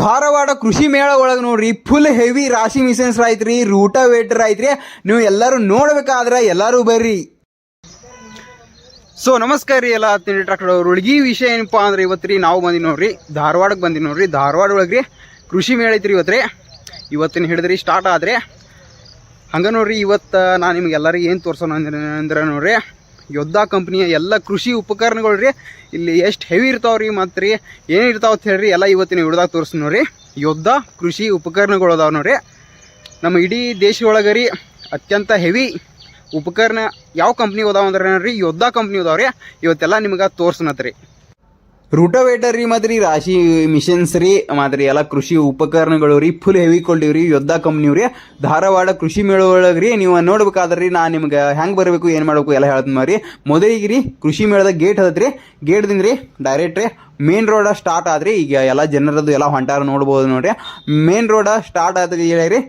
ಧಾರವಾಡ ಕೃಷಿ ಮೇಳ ಒಳಗೆ ನೋಡ್ರಿ ಫುಲ್ ಹೆವಿ ರಾಶಿ ಮಿಷನ್ಸ್ ಐತ್ರಿ ರೂಟ ವೇಟರ್ ಐತ್ರಿ ನೀವು ಎಲ್ಲರೂ ನೋಡ್ಬೇಕಾದ್ರೆ ಎಲ್ಲರೂ ಬರ್ರಿ. ಸೊ ನಮಸ್ಕಾರ ರೀ ಎಲ್ಲ ತಿಂಡಿ ಟ್ರಾಕ್ಟರ್ ಅವ್ರು ಈ ವಿಷಯ ಏನಪ್ಪಾ ಅಂದ್ರೆ ಇವತ್ತು ನಾವು ಬಂದಿ ನೋಡ್ರಿ ಧಾರವಾಡಕ್ಕೆ ಬಂದಿ ನೋಡ್ರಿ. ಧಾರವಾಡ ಒಳಗೆ ಕೃಷಿ ಮೇಳ ಐತ್ರಿ ಇವತ್ತು ರೀ ಇವತ್ತಿನ ಹಿಡಿದ್ರಿ ಸ್ಟಾರ್ಟ್ ಆದ್ರೆ. ಹಂಗೆ ನೋಡ್ರಿ ಇವತ್ತು ನಾನು ನಿಮ್ಗೆ ಎಲ್ಲರಿಗೂ ಏನು ತೋರ್ಸೋಣ ಅಂದ್ರೆ ಅಂದ್ರೆ ನೋಡ್ರಿ. ಯೋದ್ಧಾ ಕಂಪ್ನಿಯ ಎಲ್ಲ ಕೃಷಿ ಉಪಕರಣಗಳು ರೀ. ಇಲ್ಲಿ ಎಷ್ಟು ಹೆವಿ ಇರ್ತಾವೆ ರೀ ಮತ್ತು ರೀ, ಏನು ಇರ್ತಾವೆ ಅಂತ ಹೇಳ್ರಿ, ಎಲ್ಲ ಇವತ್ತಿನ ಹಿಡ್ದಾಗ ತೋರಿಸ್ ನೋಡ್ರಿ. ಯೋದ್ಧಾ ಕೃಷಿ ಉಪಕರಣಗಳು ಅದಾವೆ ನೋಡ್ರಿ. ನಮ್ಮ ಇಡೀ ದೇಶ ಒಳಗೆ ರೀ ಅತ್ಯಂತ ಹೆವಿ ಉಪಕರಣ ಯಾವ ಕಂಪ್ನಿ ಅದಾವ ಅಂದ್ರೆ ನೋಡ್ರಿ ಯೋದ್ಧಾ ಕಂಪ್ನಿ ಅದಾವ ರೀ. ಇವತ್ತೆಲ್ಲ ನಿಮ್ಗೆ ತೋರ್ಸನತ್ರಿ. ರೂಟವೇಟರ್ ರೀ ಮತ್ತು ರೀ ರಾಶಿ ಮಿಷನ್ಸ್ ರೀ ಮತ್ತು ರೀ ಎಲ್ಲ ಕೃಷಿ ಉಪಕರಣಗಳು ರೀ ಫುಲ್ ಹೆವಿ ಕೊಂಡಿವ್ ರೀ, ಯುದ್ಧ ಕಂಪ್ನಿ ರೀ, ಧಾರವಾಡ ಕೃಷಿ ಮೇಳ ಒಳಗೆ ರೀ, ನೀವು ನೋಡ್ಬೇಕಾದ್ರೆ ರೀ, ನಾನು ನಿಮ್ಗೆ ಹೆಂಗೆ ಬರಬೇಕು, ಏನು ಮಾಡಬೇಕು ಎಲ್ಲ ಹೇಳ್ತೀನಿ ರೀ ಮೊದಲಿಗೆ ರೀ, ಕೃಷಿ ಮೇಳದ ಗೇಟ್ ಅದತ್ರಿ ಗೇಟ್ದಿಂದ ರೀ ಡೈರೆಕ್ಟ್ ರೀ ಮೇನ್ ರೋಡ ಸ್ಟಾರ್ಟ್ ಆದ್ರಿ ಈಗ ಎಲ್ಲ ಜನರದ್ದು ಎಲ್ಲ ಹೊಂಟಾರ ನೋಡ್ಬೋದು ನೋಡ್ರಿ. ಮೇನ್ ರೋಡ ಸ್ಟಾರ್ಟ್ ಆದ ರೀ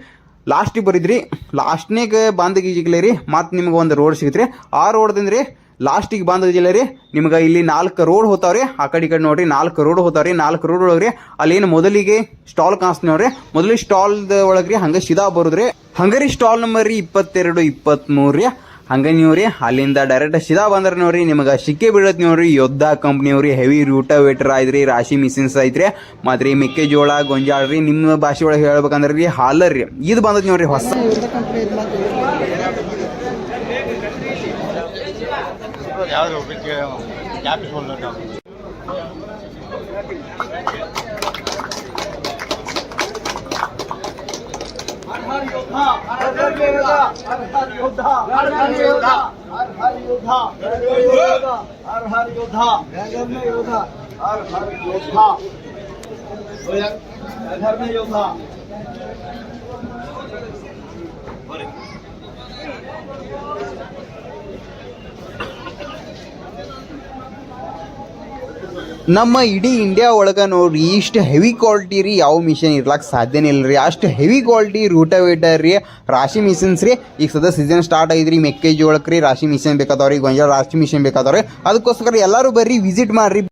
ಲಾಸ್ಟಿಗೆ ಬರಿದ್ರಿ ಲಾಸ್ಟ್ನಾಗ ಬಾಂಧಗಿ ಗೀಜಿಗ್ಲೆ ರೀ, ಮತ್ತು ನಿಮ್ಗೆ ಒಂದು ರೋಡ್ ಸಿಗತ್ರಿ. ಆ ರೋಡ್ದಿಂದ ರೀ ಲಾಸ್ಟಿಗೆ ಬಂದ ರೀ? ನಿಮ್ಗೆ ಇಲ್ಲಿ ನಾಲ್ಕು ರೋಡ್ ಹೋತಾವ್ರಿ ಆ ಕಡೆ ಕಡೆ ನೋಡ್ರಿ, ನಾಲ್ಕು ರೋಡ್ ಹೋತಾವ್ರಿ ನಾಲ್ಕು ರೋಡ್ ಒಳಗ್ರಿ. ಅಲ್ಲೇನು ಮೊದಲಿಗೆ ಸ್ಟಾಲ್ ಕಾಣಿಸ್ತ ನೋಡ್ರಿ. ಮೊದಲಿಗೆ ಸ್ಟಾಲ್ದ ಒಳಗ್ರಿ, ಹಂಗೆ ಸಿದಾ ಬರುದ್ರಿ. ಹಂಗರಿ ಸ್ಟಾಲ್ ನಂಬರ್ ರೀ ಇಪ್ಪತ್ತೆರಡು ಇಪ್ಪತ್ತ್ಮೂರು ರೀ. ಹಂಗೆ ನೀವ್ರಿ ಅಲ್ಲಿಂದ ಡೈರೆಕ್ಟ್ ಸಿದಾ ಬಂದ್ರೆ ನೋಡ್ರಿ. ನಿಮಗೆ ಸಿಕ್ಕೇ ಬೀಳತ್ ನೋಡ್ರಿ. ಯೋದ್ಧ ಕಂಪ್ನಿಯವ್ರಿ ಹೆವಿ ರೂಟವೇಟರ್ ಐತ್ರಿ ರಾಶಿ ಮಿಷಿನ್ಸ್ ಐತ್ರಿ ಮತ್ತು ಮೆಕ್ಕೆಜೋಳ, ಗೊಂಜಾಳ ರೀ, ನಿಮ್ಮ ಭಾಷೆ ಒಳಗೆ ಹೇಳ್ಬೇಕಂದ್ರೆ ರೀ, ಹಾಲರ್ ರೀ. ಇದು ಬಂದದ್ ನೋಡ್ರಿ ಹೊಸ. యాభై రూపాయలకి యాభై చూడలు ఉంటాం योद्धा घर में योद्धा ನಮ್ಮ ಇಡೀ ಇಂಡಿಯಾ ಒಳಗೆ ನೋಡ್ರಿ, ಇಷ್ಟು ಹೆವಿ ಕ್ವಾಲಿಟಿ ರೀ ಯಾವ ಮಿಷನ್ ಇರ್ಲಾಕ್ ಸಾಧ್ಯನೇ ಇಲ್ಲ ರೀ ಅಷ್ಟು ಹೆವಿ ಕ್ವಾಲಿಟಿ ರೂಟವೇಟರ್ ರೀ, ರಾಶಿ ಮಿಷನ್ಸ್ ರೀ. ಈಗ ಸದ್ಯ ಸೀಸನ್ ಸ್ಟಾರ್ಟ್ ಐತ್ರಿ ಮೆಕ್ಕೆಜೋಳಕ್ಕೆ ರೀ ರಾಶಿ ಮಿಷನ್ ಬೇಕಾದವ್ರಿ, ಗೊಂಜಾಳ ರಾಶಿ ಮಿಷನ್ ಬೇಕಾದವ್ರಿ. ಅದಕ್ಕೋಸ್ಕರ ಎಲ್ಲರೂ ಬರ್ರಿ ವಿಸಿಟ್ ಮಾಡ್ರಿ.